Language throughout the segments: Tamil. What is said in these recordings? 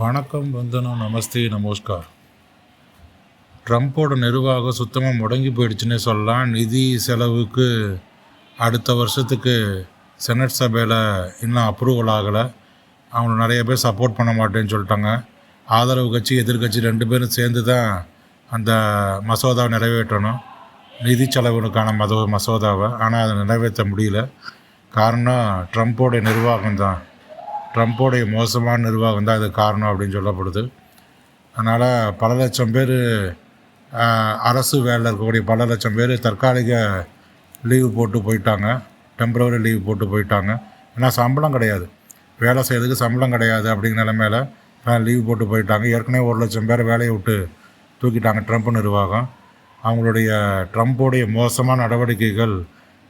வணக்கம் வந்தனம் நமஸ்தே நமஸ்கார். ட்ரம்ப்போட நிர்வாகம் சுத்தமாக முடங்கி போயிடுச்சுன்னே சொல்லலாம். நிதி செலவுக்கு அடுத்த வருஷத்துக்கு செனட் சபையில் இன்னும் அப்ரூவல் ஆகலை. அவங்க நிறைய பேர் சப்போர்ட் பண்ண மாட்டேன்னு சொல்லிட்டாங்க. ஆதரவு கட்சி எதிர்க்கட்சி ரெண்டு பேரும் சேர்ந்து தான் அந்த மசோதாவை நிறைவேற்றணும். நிதி செலவுகளுக்கான மத மசோதாவை. ஆனால் அதை நிறைவேற்ற முடியல. காரணம் ட்ரம்ப்போடைய நிர்வாகம் தான் ட்ரம்ப்போடைய மோசமான நிர்வாகம் தான் இது காரணம் அப்படின்னு சொல்லப்படுது. அதனால் பல லட்சம் பேர் அரசு வேலையில் இருக்கக்கூடிய பல லட்சம் பேர் தற்காலிக லீவு போட்டு போயிட்டாங்க. டெம்பரவரி லீவு போட்டு போயிட்டாங்க. ஏன்னா சம்பளம் கிடையாது. வேலை செய்கிறதுக்கு சம்பளம் கிடையாது அப்படிங்கிற நிலமையில லீவு போட்டு போயிட்டாங்க. ஏற்கனவே ஒரு லட்சம் பேர் வேலையை விட்டு தூக்கிட்டாங்க ட்ரம்ப் நிர்வாகம். அவங்களுடைய ட்ரம்ப்போடைய மோசமான நடவடிக்கைகள்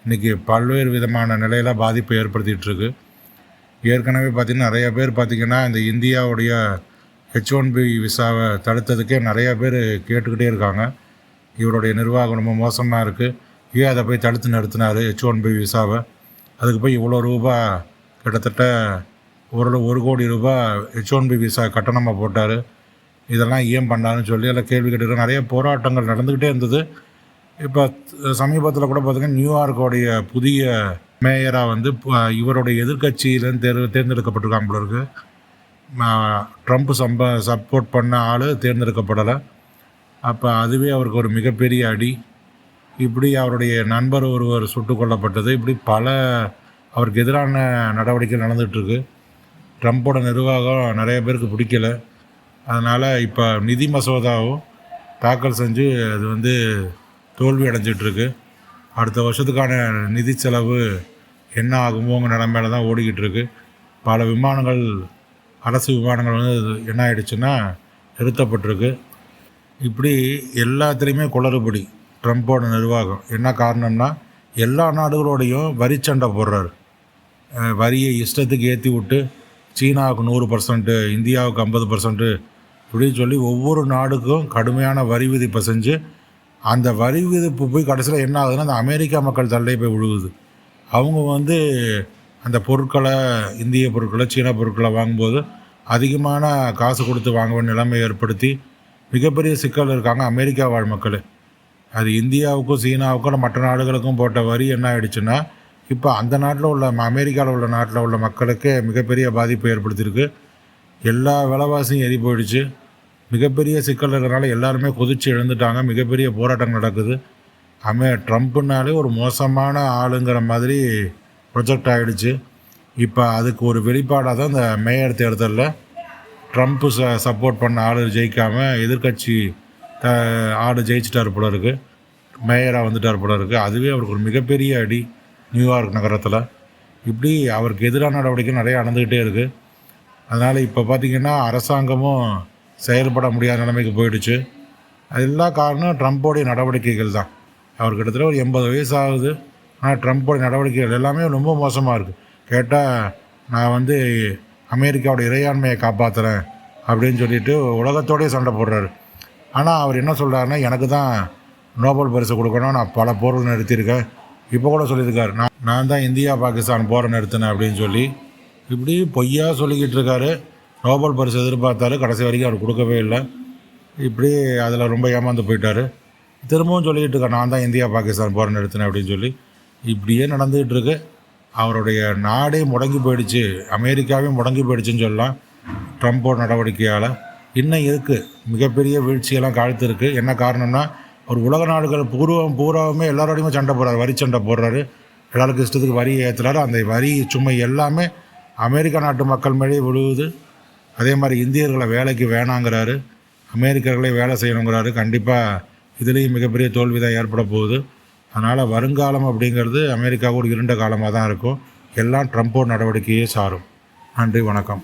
இன்றைக்கி பல்வேறு விதமான நிலையில் பாதிப்பை ஏற்படுத்திகிட்ருக்கு ஏற்கனவே பார்த்திங்கன்னா நிறைய பேர் பார்த்திங்கன்னா இந்த இந்தியாவுடைய ஹெச் ஒன் பி விசாவை தடுத்ததுக்கே நிறையா பேர் கேட்டுக்கிட்டே இருக்காங்க. இவருடைய நிர்வாகம் ரொம்ப மோசமாக இருக்குது ஏன் அதை போய் தடுத்து நிறுத்தினார் ஹெச் ஒன் பி விசாவை? அதுக்கு போய் இவ்வளோ ரூபா கிட்டத்தட்ட ஒரு ஒரு கோடி ரூபா ஹெச் ஒன் பி விசா கட்டணமாக போட்டார். இதெல்லாம் ஏன் பண்ணாருன்னு சொல்லி எல்லாம் கேள்வி கேட்டுருக்கோம் நிறைய போராட்டங்கள் நடந்துக்கிட்டே இருந்தது. இப்போ சமீபத்தில் கூட பார்த்திங்கன்னா நியூயார்க்கோடைய புதிய மேயராக வந்து இவருடைய எதிர்கட்சியிலேருந்து தேர் தேர்ந்தெடுக்கப்பட்டிருக்காங்க போல இருக்கு. ட்ரம்ப் சம்ப சப்போர்ட் பண்ண ஆள் தேர்ந்தெடுக்கப்படலை. அப்போ அதுவே அவருக்கு ஒரு மிகப்பெரிய அடி. இப்படி அவருடைய நண்பர் ஒருவர் சுட்டு கொல்லப்பட்டது. இப்படி பல அவருக்கு எதிரான நடவடிக்கை நடந்துகிட்ருக்கு ட்ரம்ப்போட நிர்வாகம் நிறைய பேருக்கு பிடிக்கல. அதனால் இப்போ நிதி மசோதாவும் தாக்கல் செஞ்சு அது வந்து தோல்வி அடைஞ்சிட்ருக்கு அடுத்த வருஷத்துக்கான நிதி செலவு என்ன ஆகுமோங்கிற நிலமையில தான் ஓடிக்கிட்டு இருக்கு. பல விமானங்கள் அரசு விமானங்கள் வந்து என்ன ஆகிடுச்சுன்னா நிறுத்தப்பட்டிருக்கு. இப்படி எல்லாத்துலேயுமே குளறுபடி. ட்ரம்ப்போட நிர்வாகம். என்ன காரணம்னா எல்லா நாடுகளோடையும் வரி சண்டை போடுறாரு. வரியை இஷ்டத்துக்கு ஏற்றி விட்டு சீனாவுக்கு நூறு பர்சன்ட்டு இந்தியாவுக்கு ஐம்பது பர்சன்ட்டு இப்படின்னு சொல்லி ஒவ்வொரு நாடுக்கும் கடுமையான வரி விதிப்பை செஞ்சு அந்த வரி விதிப்பு போய் கடைசியில் என்ன ஆகுதுன்னா அந்த அமெரிக்கா மக்கள் தள்ளே போய் விழுகுது. அவங்க வந்து அந்த பொருட்களை இந்திய பொருட்களை சீன பொருட்களை வாங்கும்போது அதிகமான காசு கொடுத்து வாங்க நிலைமை ஏற்படுத்தி மிகப்பெரிய சிக்கல் இருக்காங்க அமெரிக்கா வாழ் மக்கள். அது இந்தியாவுக்கும் சீனாவுக்கும் மற்ற நாடுகளுக்கும் போட்ட வரி என்ன ஆயிடுச்சுன்னா இப்போ அந்த நாட்டில் உள்ள அமெரிக்காவில் உள்ள நாட்டில் உள்ள மக்களுக்கு மிகப்பெரிய பாதிப்பை ஏற்படுத்தியிருக்கு. எல்லா விலைவாசியும் ஏறி போயிடுச்சு. மிகப்பெரிய சிக்கல் இருக்கிறனால எல்லாருமே கொதிச்சு எழுந்துட்டாங்க. மிகப்பெரிய போராட்டம் நடக்குது. அமே ட்ரம்ப்புனாலே ஒரு மோசமான ஆளுங்கிற மாதிரி ப்ரொஜெக்ட் ஆகிடுச்சு இப்போ அதுக்கு ஒரு வெளிப்பாடாக தான் இந்த மேயர் தேர்தலில் ட்ரம்ப்பு ச சப்போர்ட் பண்ண ஆள் ஜெயிக்காமல் எதிர்கட்சி த ஆள் ஜெயிச்சிட்டார் போல இருக்குது மேயராக வந்துட்டார் போல இருக்குது அதுவே அவருக்கு ஒரு மிகப்பெரிய அடி நியூயார்க் நகரத்தில். இப்படி அவருக்கு எதிரான நடவடிக்கை நிறையா நடந்துக்கிட்டே இருக்குது அதனால் இப்போ பார்த்திங்கன்னா அரசாங்கமும் செயல்பட முடியாத நிலைமைக்கு போயிடுச்சு. எல்லா காரணம் ட்ரம்ப்போடைய நடவடிக்கைகள் தான். அவர் கிட்டத்தட்ட ஒரு எண்பது வயசு ஆகுது ஆனால் ட்ரம்ப்போடைய நடவடிக்கைகள் எல்லாமே ரொம்ப மோசமாக இருக்குது கேட்டால் நான் வந்து அமெரிக்காவோட இறையாண்மையை காப்பாற்றுறேன் அப்படின்னு சொல்லிட்டு உலகத்தோடய சண்டை போடுறாரு. ஆனால் அவர் என்ன சொல்கிறாருன்னா எனக்கு தான் நோபல் பரிசு கொடுக்கணும். நான் பல போர்கள் நிறுத்தியிருக்கேன். இப்போ கூட சொல்லியிருக்காரு. நான் நான் தான் இந்தியா பாகிஸ்தான் போரை நிறுத்தினேன் அப்படின்னு சொல்லி இப்படி பொய்யா சொல்லிக்கிட்டு இருக்காரு. நோபல் பரிசு எதிர்பார்த்தாரு கடைசி வரைக்கும் அவர் கொடுக்கவே இல்லை. இப்படி அதில் ரொம்ப ஏமாந்து போயிட்டார். திரும்பவும் சொல்லிக்கிட்டு இருக்கேன் நான் தான் இந்தியா பாகிஸ்தான் போர் நிறுத்தினேன் அப்படின்னு சொல்லி. இப்படியே நடந்துக்கிட்டு இருக்கு. அவருடைய நாடே முடங்கி போயிடுச்சு. அமெரிக்காவே முடங்கி போயிடுச்சுன்னு சொல்லலாம். ட்ரம்ப்போட நடவடிக்கையால். இன்னும் இருக்குது மிகப்பெரிய வீழ்ச்சியெல்லாம் காழ்த்திருக்கு என்ன காரணம்னா ஒரு உலக நாடுகள் பூர்வம் பூராவுமே எல்லாரோடையுமே சண்டை போடுறாரு. வரி சண்டை போடுறாரு. எல்லாருக்கும் இஷ்டத்துக்கு வரி ஏற்றுறாரு அந்த வரி சுமை எல்லாமே அமெரிக்கா நாட்டு மக்கள் மேலே விழுவுது. அதே மாதிரி இந்தியர்களை வேலைக்கு வேணாங்கிறாரு அமெரிக்கர்களே வேலை செய்யணுங்கிறாரு கண்டிப்பாக இதுலேயும் மிகப்பெரிய தோல்வி தான் ஏற்பட போகுது. அதனால் வருங்காலம் அப்படிங்கிறது அமெரிக்காவோட இருண்ட காலமாக தான் இருக்கும். எல்லாம் ட்ரம்ப்போட நடவடிக்கையே சாரும். நன்றி வணக்கம்.